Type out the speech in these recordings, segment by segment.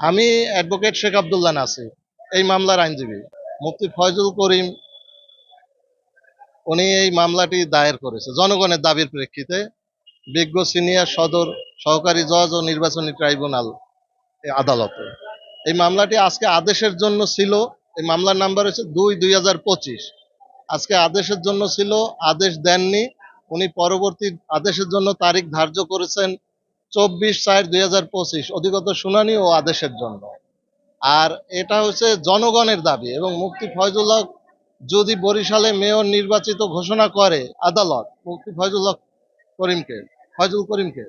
আমি অ্যাডভোকেট শেখ আবদুল্লাহ নাসির, এই মামলার আইনজীবী। মুফতি ফয়জুল করিম, উনি এই মামলাটি দায়ের করেছে। জনগণের দাবির প্রেক্ষিতে বিজ্ঞ সিনিয়র সদর সহকারী জজ ও নির্বাচনী ট্রাইব্যুনাল আদালতে। এই মামলাটি আজকে আদেশের জন্য ছিল, এই মামলার নাম্বার হচ্ছে দুই দুই হাজার পঁচিশ। আজকে আদেশের জন্য ছিল, আদেশ দেননি। উনি পরবর্তী আদেশের জন্য তারিখ ধার্য করেছেন চব্বিশ চার দুই হাজার পঁচিশ অধিগত শুনানি ও আদেশের জন্য। আর এটা হচ্ছে জনগণের দাবি এবং মুক্তি ফয়জুল হক যদি বরিশালে মেয়র নির্বাচিত ঘোষণা করে আদালত মুক্তি ফয়জুল হক করিমকে, ফয়জুল করিমকে,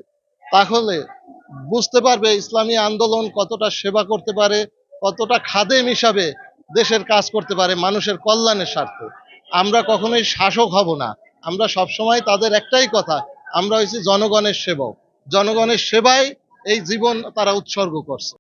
তাহলে বুঝতে পারবে ইসলামী আন্দোলন কতটা সেবা করতে পারে, কতটা খাদেম হিসাবে দেশের কাজ করতে পারে মানুষের কল্যাণের স্বার্থে। আমরা কখনোই শাসক হব না। আমরা সবসময় তাদের একটাই কথা, আমরা হয়েছি জনগণের সেবক। জনগণের সেবায় এই জীবন তারা উৎসর্গ করছে।